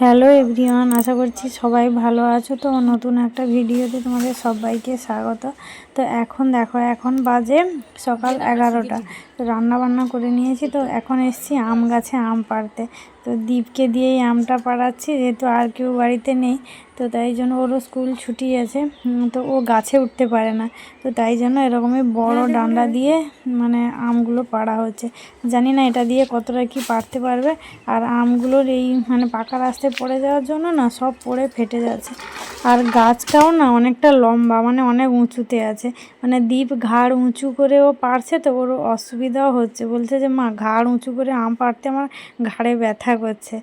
Hello everyone আশা করছি সবাই ভালো আছো। তো নতুন একটা ভিডিওতে তোমাদের সবাইকে স্বাগত। তো এখন দেখো এখন বাজে সকাল এগারোটা। তো রান্না বান্না করে নিয়েছি। তো এখন এসছি আম গাছে আম পাড়তে। তো দীপকে দিয়েই আমটা পাড়াচ্ছি যেহেতু আর কেউ বাড়িতে নেই। তো তাই জন্য ওরও স্কুল ছুটি আছে তো ও গাছে উঠতে পারে না। তো তাই জন্য এরকমই বড় ডান্ডা দিয়ে মানে আমগুলো পাড়া হচ্ছে। জানি না এটা দিয়ে কতটা কি পারতে পারবে। আর আমগুলোর এই মানে পাকা রাস্তায় পড়ে যাওয়ার জন্য না সব পড়ে ফেটে যাচ্ছে। আর গাছটাও না অনেকটা লম্বা মানে অনেক উঁচুতে আছে। মানে দ্বীপ ঘাড় উঁচু করে ও পারছে তো ওর অসুবিধাও হচ্ছে। বলছে যে, মা, ঘাড় উঁচু করে আম পাড়তে আমার ঘাড়ে ব্যথা করছে।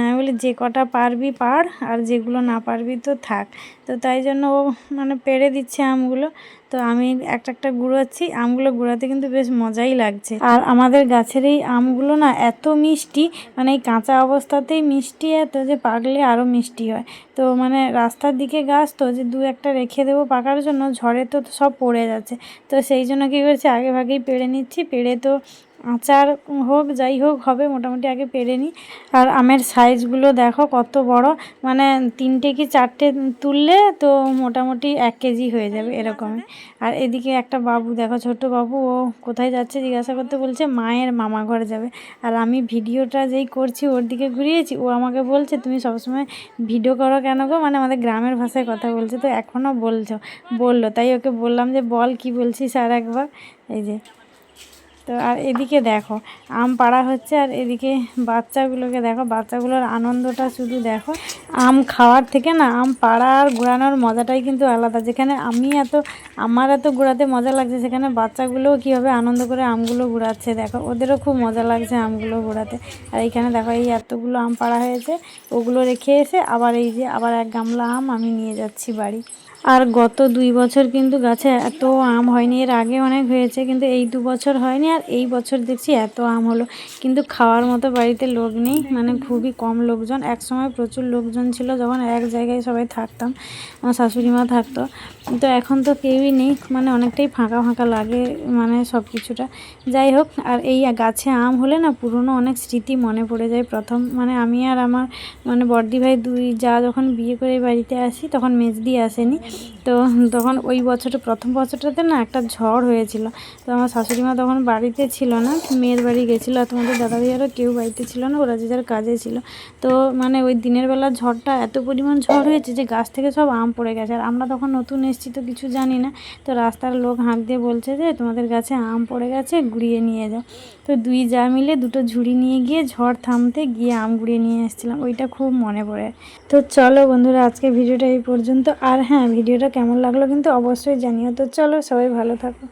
আমি বলি, যে কটা পারবি পার আর যেগুলো না পারবি তো থাক। তো তাই জন্য ও মানে পেড়ে দিচ্ছে আমগুলো। তো আমি একটা একটা গুঁড়োচ্ছি। আমগুলো গুঁড়াতে কিন্তু বেশ মজাই লাগছে। আর আমাদের গাছের এই আমগুলো না এত মিষ্টি মানে এই কাঁচা অবস্থাতেই মিষ্টি এত যে পাকলে আরও মিষ্টি হয়। তো মানে রাস্তার দিকে গাছ তো যে দু একটা রেখে দেবো পাকার জন্য, ঝড়ে তো সব পড়ে যাচ্ছে। তো সেই জন্য কী করছি, আগে ভাগেই পেড়ে নিচ্ছি। পেড়ে তো আচার হোক, যাই হোক, হবে, মোটামুটি আগে পেরে নিই। আর আমের সাইজগুলো দেখো কত বড়। মানে তিনটে কি চারটে তুললে তো মোটামুটি এক কেজি হয়ে যাবে এরকমই আর এদিকে একটা বাবু, দেখো ছোট বাবু, ও কোথায় যাচ্ছে জিজ্ঞাসা করতে বলছে, মায়ের মামা ঘর যাবে। আর আমি ভিডিওটা যেই করছি, ওর দিকে ঘুরিয়েছি, ও আমাকে বলছে, তুমি সবসময় ভিডিও করো কেন গো? মানে আমাদের গ্রামের ভাষায় কথা বলছে, তো এখনও বলছো। বলল, তাই ওকে বললাম যে, বল কি বলছিস আর একবার? এই যে। তো আর এদিকে দেখো, আম পাড়া হচ্ছে আর এদিকে বাচ্চাগুলোকে দেখো, বাচ্চাগুলোর আনন্দটা শুধু দেখো, আম খাওয়ার থেকে না আম পাড়া আর ঘোরানোর মজাটাই কিন্তু আলাদা। যেখানে আমি এত, আমার এত ঘোরাতে মজা লাগছে, সেখানে বাচ্চাগুলোও কীভাবে আনন্দ করে আমগুলো ঘোরাচ্ছে, দেখো, ওদেরও খুব মজা লাগছে আমগুলো ঘোরাতে। আর এইখানে দেখো, এই এতগুলো আম পাড়া হয়েছে, ওগুলো রেখে এসে আবার এই যে, আবার এক গামলা আম আমি নিয়ে যাচ্ছি বাড়ি। আর গত দুই বছর কিন্তু গাছে এত আম হয়নি, এর আগে অনেক হয়েছে, কিন্তু এই দু বছর হয়নি আর এই বছর দেখছি এত আম হলো। কিন্তু খাওয়ার মতো বাড়িতে লোক নেই মানে খুবই কম লোকজন। এক সময় প্রচুর লোকজন ছিল, যখন এক জায়গায় সবাই থাকতাম, আমার শাশুড়ি মা থাকতো। তো এখন তো কেউই নেই মানে অনেকটাই ফাঁকা ফাঁকা লাগে মানে সব কিছুটা। যাই হোক, আর এই গাছে আম হলে না পুরনো অনেক স্মৃতি মনে পড়ে যায় প্রথম। মানে আমি আর আমার মানে বর্দি ভাই দুই, যা যখন বিয়ে করে বাড়িতে আসি, তখন মেজদি আসেনি। তো তখন ওই বছরটা, প্রথম বছরটাতে না একটা ঝড় হয়েছিল। তো আমার শাশুড়ি মা তখন বাড়িতে ছিল না, মেয়ের বাড়ি গেছিল আর তোমাদের দাদা ভাইয়ারও কেউ বাড়িতে ছিল না, ওরা যে যার কাজে ছিল। তো মানে ওই দিনের বেলা ঝড়টা এত পরিমাণ ঝড় হয়েছে যে গাছ থেকে সব আম পড়ে গেছে। আর আমরা তখন নতুন এসেছি তো কিছু জানি না। তো রাস্তার লোক হাঁক দিয়ে বলছে যে, তোমাদের গাছে আম পড়ে গেছে, গুড়িয়ে নিয়ে যাও। তো দুই যা মিলে দুটো ঝুড়ি নিয়ে গিয়ে ঝড় থামতে গিয়ে আম গুড়িয়ে নিয়ে এসেছিলাম। ওইটা খুব মনে পড়ে। তো চলো বন্ধুরা আজকে ভিডিওটা এই পর্যন্ত। আর হ্যাঁ ভিডিওটা কেমন লাগল কিন্তু অবশ্যই জানিও। তো চলো সবাই ভালো থাকো।